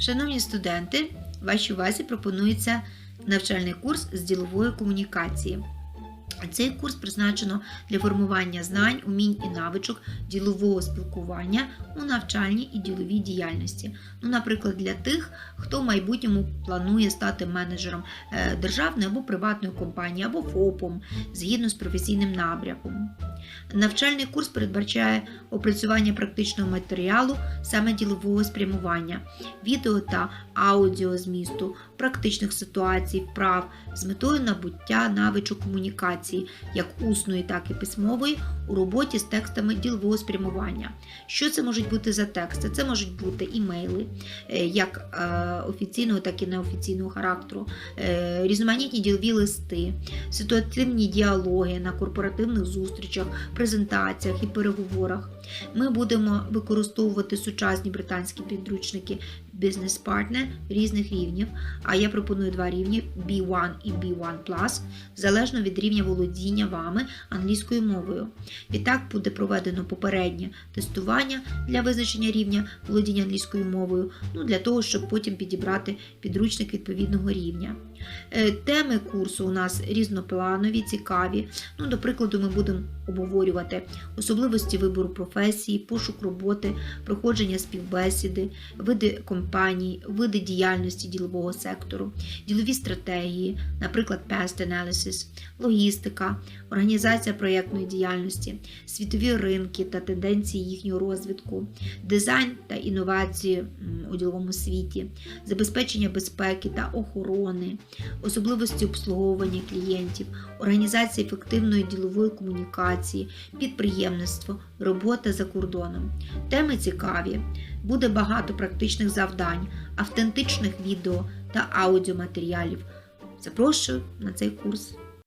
Шановні студенти, вашій увазі пропонується навчальний курс з ділової комунікації. Цей курс призначено для формування знань, умінь і навичок ділового спілкування у навчальній і діловій діяльності. Ну, наприклад, для тих, хто в майбутньому планує стати менеджером е, державної або приватної компанії, або ФОПом згідно з професійним напрямком. Навчальний курс передбачає опрацювання практичного матеріалу саме ділового спрямування, відео та аудіо змісту, практичних ситуацій, вправ з метою набуття навичок комунікації, як усної, так і письмової, у роботі з текстами ділового спрямування. Що це можуть бути за тексти? Це можуть бути імейли, е, як е, офіційного, так і неофіційного характеру, е, різноманітні ділові листи, ситуативні діалоги на корпоративних зустрічах, презентаціях і переговорах. Ми будемо використовувати сучасні британські підручники бізнес-партнер різних рівнів. А я пропоную два рівні B1 і B1+, залежно від рівня володіння вами англійською мовою. Відтак буде проведено попереднє тестування для визначення рівня володіння англійською мовою, ну, для того, щоб потім підібрати підручник відповідного рівня. Е, Теми курсу у нас різнопланові, цікаві. Ну, до прикладу, ми будемо обговорювати особливості вибору професії, пошук роботи, проходження співбесіди, види компаній, види діяльності ділового сектору, ділові стратегії, наприклад, past analysis, логістика, організація проєктної діяльності, світові ринки та тенденції їхнього розвитку, дизайн та інновації у діловому світі, забезпечення безпеки та охорони, особливості обслуговування клієнтів, організація ефективної ділової комунікації, підприємництво, робота за кордоном. Теми цікаві. Буде багато практичних завдань, автентичних відео та аудіоматеріалів. Запрошую на цей курс.